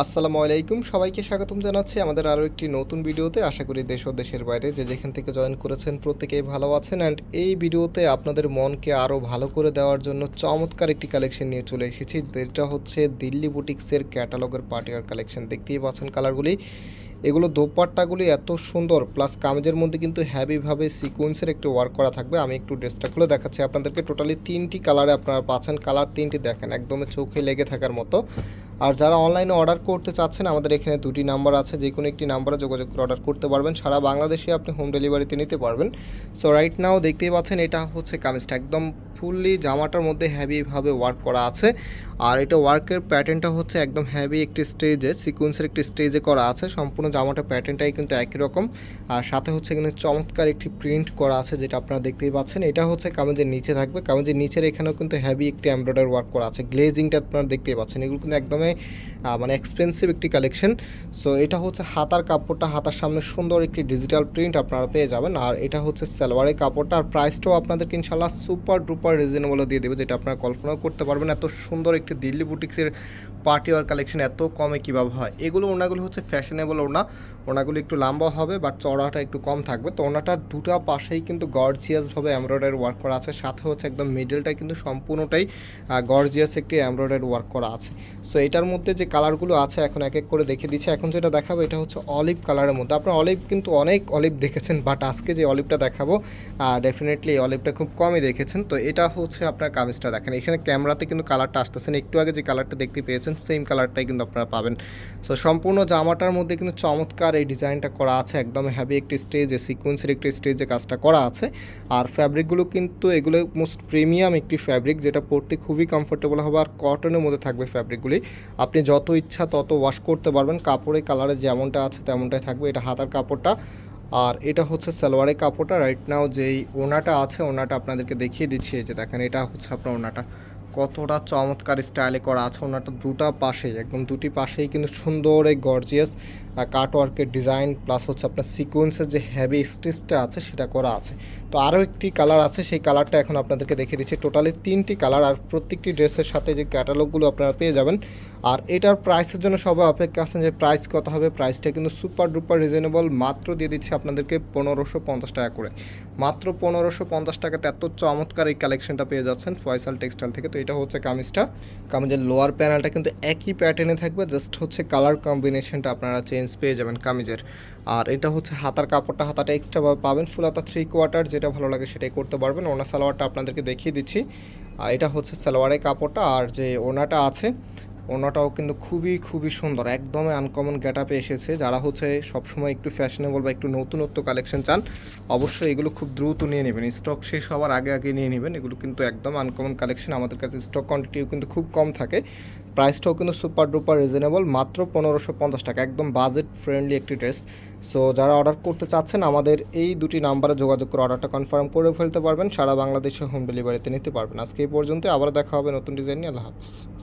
আসসালামু আলাইকুম। সবাইকে স্বাগতম জানাচ্ছি আমাদের আরও একটি নতুন ভিডিওতে। আশা করি দেশ ও দেশের বাইরে যে যেখান থেকে জয়েন করেছেন প্রত্যেকেই ভালো আছেন। অ্যান্ড এই ভিডিওতে আপনাদের মনকে আরও ভালো করে দেওয়ার জন্য চমৎকার একটি কালেকশন নিয়ে চলে এসেছি। যেটা হচ্ছে দিল্লি বুটিক্সের ক্যাটালগের পার্টিয়ার কালেকশন দেখতেই পাচ্ছেন কালারগুলি এগুলো দোপাট্টাগুলি এত সুন্দর। প্লাস কামেজের মধ্যে কিন্তু হ্যাভিভাবে সিকোয়েন্সের একটু ওয়ার্ক করা থাকবে। আমি একটু ড্রেসটা খুলে দেখাচ্ছি। আপনাদেরকে টোটালি তিনটি কালারে আপনারা পাচ্ছেন। কালার তিনটি দেখেন, একদমই চোখে লেগে থাকার মতো। আর যারা অনলাইনে অর্ডার করতে চাচ্ছেন, আমাদের এখানে দুটি নাম্বার আছে যে কোনো একটি নাম্বারে যোগাযোগ করে অর্ডার করতে পারবেন। সারা বাংলাদেশে আপনি হোম ডেলিভারিতে নিতে পারবেন। সো রাইট নাও দেখতেই পাচ্ছেন, এটা হচ্ছে কামিজটা। একদম ফুললি জামাটার মধ্যে হ্যাভিভাবে ওয়ার্ক করা আছে। আর এটা ওয়ার্কের প্যাটার্নটা হচ্ছে একদম হ্যাভি একটি স্টেজে সিকোয়েন্সের একটি স্টেজে করা আছে। সম্পূর্ণ জামাটার প্যাটার্নটাই কিন্তু একই রকম। আর সাথে হচ্ছে এখানে চমৎকার একটি প্রিন্ট করা আছে, যেটা আপনারা দেখতেই পাচ্ছেন। এটা হচ্ছে কামেজের নিচে থাকবে। কামেজের নিচের এখানেও কিন্তু হ্যাভি একটি এমব্রয়ডারি ওয়ার্ক করা আছে। গ্লেজিংটা আপনারা দেখতেই পাচ্ছেন। এগুলো কিন্তু একদমই মানে এক্সপেন্সিভ একটি কালেকশন সো এটা হচ্ছে হাতার কাপড়টা। হাতার সামনে সুন্দর একটি ডিজিটাল প্রিন্ট আপনারা পেয়ে যাবেন। আর এটা হচ্ছে সালোয়ারের কাপড়টা। আর প্রাইসটাও আপনাদেরকে ইনশাল্লাহ সুপার ডুপার রিজনেবলও দিয়ে দেবে, যেটা আপনারা কল্পনাও করতে পারবেন এত সুন্দর একটি দিল্লি বুটিক্সের পার্টি ওয়ার কালেকশন এত কমে কীভাবে হয়? এগুলো ওনাগুলো হচ্ছে ফ্যাশনেবল ওনা ওনাগুলো একটু লম্বা হবে বাট চড়াটা একটু কম থাকবে। তো ওনাটার দুটো পাশেই কিন্তু গর্জিয়াসভাবে এমব্রয়ডারি ওয়ার্ক করা আছে। সাথে হচ্ছে একদম মিডলটাই কিন্তু সম্পূর্ণটাই গর্জিয়াস একটি এমব্রয়ডারি ওয়ার্ক করা আছে। সো এটার মধ্যে যে কালারগুলো আছে, এখন এক এক করে দেখে দিচ্ছি। এখন যেটা দেখাবো, এটা হচ্ছে অলিভ কালারের মধ্যে। আপনার অলিভ কিন্তু অনেক অলিভ দেখেছেন বাট আজকে যে অলিভটা দেখাবো ডেফিনেটলি অলিভটা খুব কমই দেখেছেন। তো এটা হচ্ছে আপনার কামিজটা দেখেন। এখানে ক্যামেরাতে কিন্তু কালারটা আসতেছেন একটু আগে যে কালারটা দেখতে পেয়েছেন সেম কালারটাই কিন্তু আপনারা পাবেন। সো সম্পূর্ণ জামাটার মধ্যে কিন্তু চমৎকার এই ডিজাইনটা করা আছে। একদম হ্যাভি একটি স্টেজে সিকোয়েন্সের একটি স্টেজে কাজটা করা আছে। আর ফ্যাব্রিকগুলো কিন্তু, এগুলো মোস্ট প্রিমিয়াম একটি ফ্যাব্রিক যেটা পরতে খুবই কমফোর্টেবল হবে আর কটনের মধ্যে থাকবে ফ্যাব্রিকগুলি আপনি যত ইচ্ছা তত ওয়াশ করতে পারবেন। কাপড়ের কালারে যেমনটা আছে তেমনটাই থাকবে। এটা হাতার কাপড়টা। আর এটা হচ্ছে সালোয়ারের কাপড়টা। রাইট নাও যেই ওনাটা আছে, ওনাটা আপনাদেরকে দেখিয়ে দিচ্ছি। যে দেখেন, এটা হচ্ছে আপনার ওনাটা। কতটা চমৎকার স্টাইলে করা আছে। ওনাটা দুটা পাশেই, একদম দুটি পাশেই কিন্তু সুন্দর এই গর্জিয়াস কাটওয়ার্কের ডিজাইন প্লাস হচ্ছে আপনার সিকোয়েন্সের যে হ্যাভি স্টিচটা আছে, সেটা করা আছে। তো আরও একটি কালার আছে, সেই কালারটা এখন আপনাদেরকে দেখিয়ে দিচ্ছি। টোটালি তিনটি কালার আর প্রত্যেকটি ড্রেসের সাথে যে ক্যাটালগুলো আপনারা পেয়ে যাবেন। আর এটার প্রাইসের জন্য সবাই অপেক্ষা আছেন যে প্রাইস কত হবে। প্রাইসটা কিন্তু সুপার ডুপার রিজনেবল মাত্র দিয়ে দিচ্ছি আপনাদেরকে পনেরোশো পঞ্চাশ টাকা করে। মাত্র পনেরোশো পঞ্চাশ টাকাতে এত চমৎকার এই কালেকশনটা পেয়ে যাচ্ছেন ফয়সাল টেক্সটাইল থেকে। তো এটা হচ্ছে কামিজটা। কামিজের লোয়ার প্যানেলটা কিন্তু একই প্যাটার্নে থাকবে জাস্ট হচ্ছে কালার কম্বিনেশনটা আপনারা চেঞ্জ পেয়ে যাবেন কামিজের। আর এটা হচ্ছে হাতার কাপড়টা, হাতাটা এক্সট্রা পাবেন। ফুল হাতা থ্রি কোয়ার্টার যেটা ভালো লাগে সেটাই করতে পারবেন। ওনার সালোয়ারটা আপনাদেরকে দেখিয়ে দিচ্ছি। এটা হচ্ছে সালোয়ারের কাপড়টা, আর যে ওনাটা আছে ওনাটাও কিন্তু খুবই খুবই সুন্দর। একদমই আনকমন গেট আপে এসেছে। যারা হচ্ছে সবসময় একটু ফ্যাশনেবল বা একটু নতুনত্ব কালেকশন চান, অবশ্যই এগুলো খুব দ্রুত নিয়ে নেবেন। স্টক শেষ হওয়ার আগে আগে নিয়ে নেবেন। এগুলো কিন্তু একদম আনকমন কালেকশন আমাদের কাছে স্টক কোয়ান্টিটিও কিন্তু খুব কম থাকে। প্রাইসটাও কিন্তু সুপার ডুপার রিজনেবল মাত্র পনেরোশো পঞ্চাশ টাকা। একদম বাজেট ফ্রেন্ডলি একটি ড্রেস সো যারা অর্ডার করতে চাচ্ছেন, আমাদের এই দুটি নাম্বারে যোগাযোগ করে অর্ডারটা কনফার্ম করে ফেলতে পারবেন। সারা বাংলাদেশে হোম ডেলিভারিতে নিতে পারবেন। আজকে এই পর্যন্ত আবার দেখা হবে নতুন ডিজাইন নিয়ে। আল্লাহ হাফিজ।